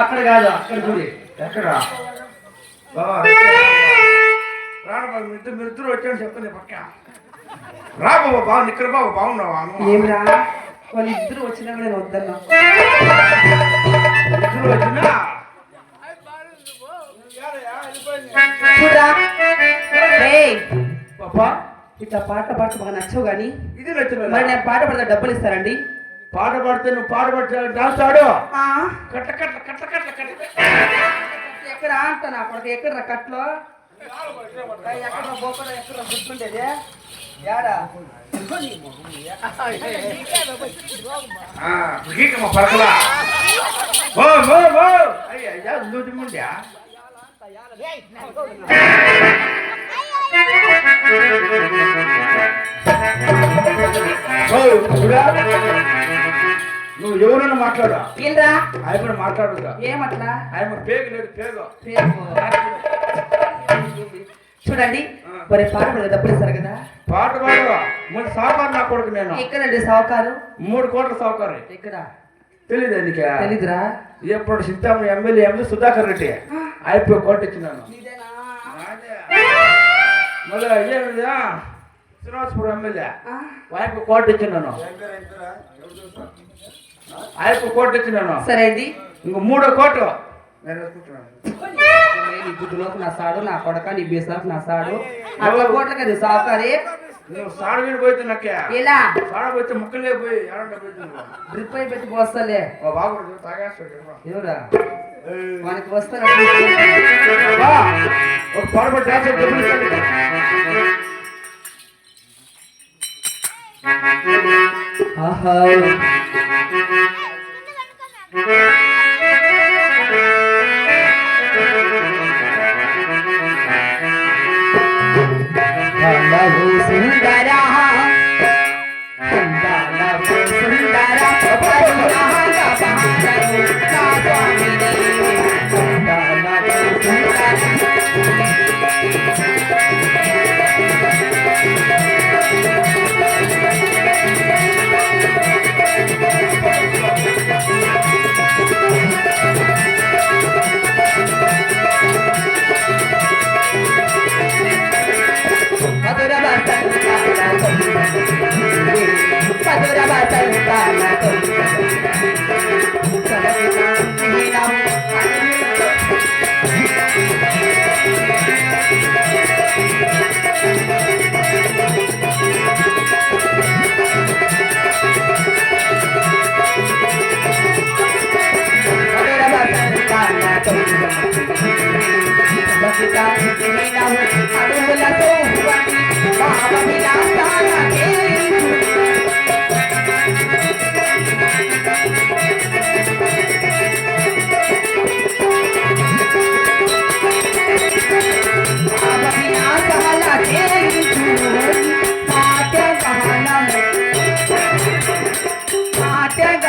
అక్కడ కాదు అక్కడ చూడి. ఎక్కడ బాబా రాడు వచ్చాను పక్క. రా బాబా బాగుంది ఇక్కడ బాబు బాగున్నావా అమ్మ? ఏమిరా వాళ్ళిద్దరు వచ్చినా కూడా నేను వద్దన్నా. ఇద్దరు వచ్చినా? చూడరా? ఏయ్, పాపా ఇట్లా పాట పాట బాగా నచ్చవు కానీ ఇది నచ్చిన మరి నేను పాట పడితే డబ్బులు ఇస్తారండి. పాట పాడితే నువ్వు పాట పాడితే డాన్స్ ఆడు ఆ, కట్ట కట్ట కట్ట ఎక్కడ అంట నా కొడుకు ఎక్కడ కట్లో? ఎక్కడ ఎక్కడ గుర్తుండేది? యాడా? గీకమ్మ పరకలా. ఓ ఓ ఓ. అయ్యా అయ్యా లూటి ముండ్యా ఓ చూడా నువ్వు ఎవరైనా మాట్లాడా ఏంద్రా ఆయన మాట్లాడుగా ఏమట్లా? ఆయన పేగు లేదు పేగు. చూడండి మరి పాట డబ్బులు ఇస్తారు కదా? పాట పాడవా? మూడు సావుకారు నా కొడుకు నేను. ఎక్కడండి సావుకారు? మూడు కోట్ల సావుకారు. ఎక్కడ? తెలియదు నీకే? తెలీదురా. ఎప్పుడు సిద్ధాం ఎమ్మెల్యే ఎమ్మెల్యే సుధాకర్ రెడ్డి. అయిపోయి కోర్టు ఇచ్చినాను. మళ్ళీ అయ్యా శ్రీనివాసపురం ఎమ్మెల్యే. ఆ, ఆయప్ప కోర్టు ఇచ్చినాను. ఆయప్ప కోర్టు ఇచ్చినాను. సరే అండి. ఇంక మూడో కోర్టు. నేను నీ గుడ్డులోకి నా సాడు నా కొడక నీ బీసాకు నా సాడు. అట్లా కోట్లకి అది సావుకారే నువ్వు సాడ నాకే. ఎలా? సాడ పోతే ముక్కలే పోయి ఎలాంటి? డ్రిప్ అయి పెట్టి పోస్తలే. బాబు తాగేస్తాడు ఎవరా. మనకి వస్తారు? బా, ఒక పొరపాటు డాన్స్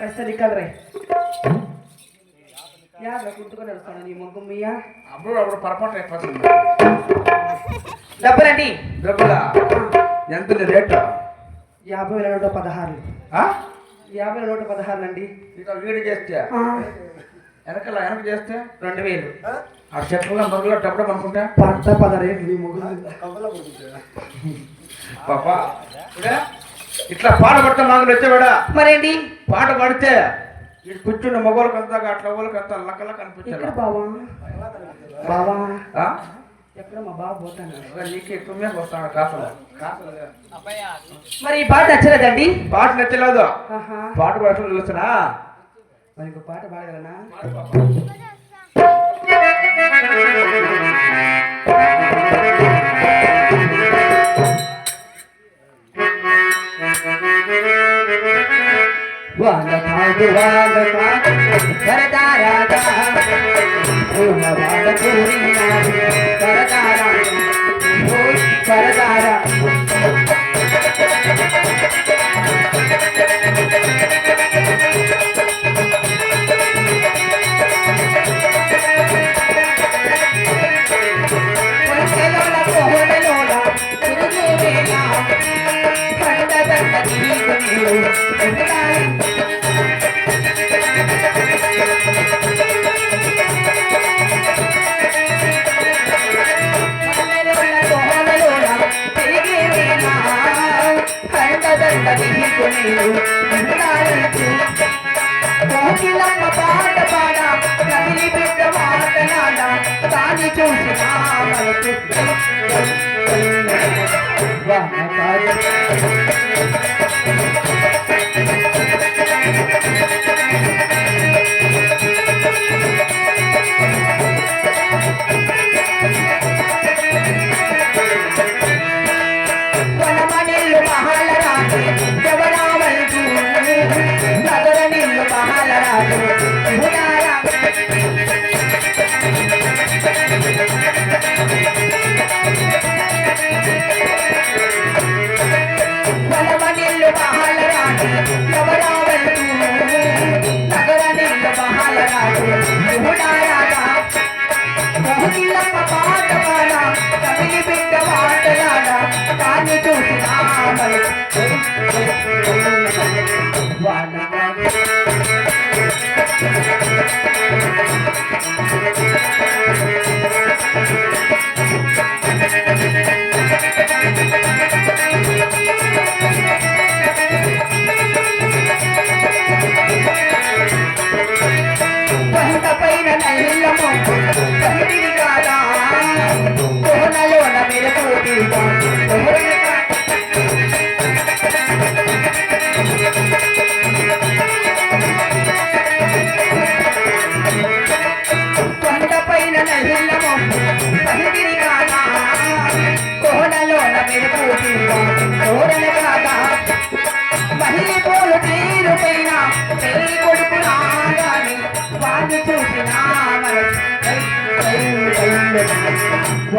దిక్కలరే యాడ్రా కుట్టుకొని వస్తాను నీ మీయా అప్పుడు అప్పుడు పొరపాటు అయిపోతుంది. డబ్బులండి డబ్బులా? ఎంత నీ రేటు? యాభై వేల నూట పదహారు? యాభై వేల నూట పదహారు అండి. ఇక వీడి చేస్తే? వెనకల వెనక చేస్తే? రెండు వేలు. ఆ చెట్లలో మరుగులో డబ్బు అనుకుంటా పట్ట పదరేళ్ళు నీ ముగ్గు. పాపా. ఇట్లా పాట పడితే మాకు వచ్చేవాడా మరేంటి? పాట పాడితే ఇటు కూర్చున్న మగవాళ్ళకంతా అట్లా వాళ్ళకంతా లక్కల ఎక్కడ కనిపించారు బావా? బావా? ఆ? ఎక్కడ మా బావ పోతాను నీకు ఎక్కువ మీద కాసలు. మరి ఈ పాట నచ్చలేదండి? పాట నచ్చలేదు. పాట పాడటం తెలుసునా మరి ఇంకో పాట పాడగలనా? वालकांत वालकांत करता राजा पूर्ण वाल पूरी नारी। కోకిలమ్మ పాట పాడ. కదిలి బిడ్డ మాటలాడ దాన్ని చూసి నా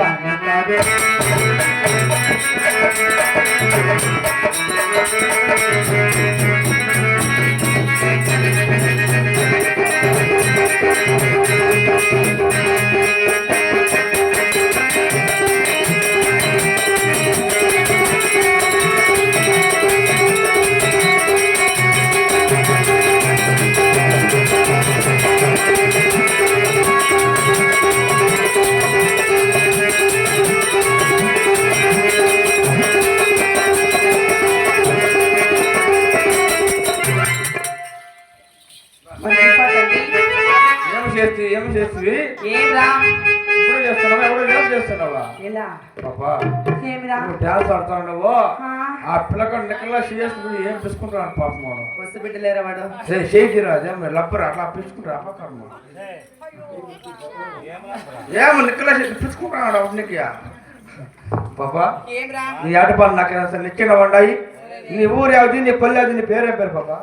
வாங்க ఆ, పిల్లకాడు చేసుకుని ఏం పిసుకుంటాను పాపం వాడు? వస్తు బిడ్డలేరా వాడు అదేం లబ్బరు అట్లా పిసుకుంటారు అపకర్మ ఏమో నిక్కలా పిసుకుంటాడు అవన్నీ పాపా నీ ఆటపాలు నాకు నిచ్చిన వండాయి నీ ఊరు యావది నీ పల్లె అది నీ పేరే పేరు పాపా?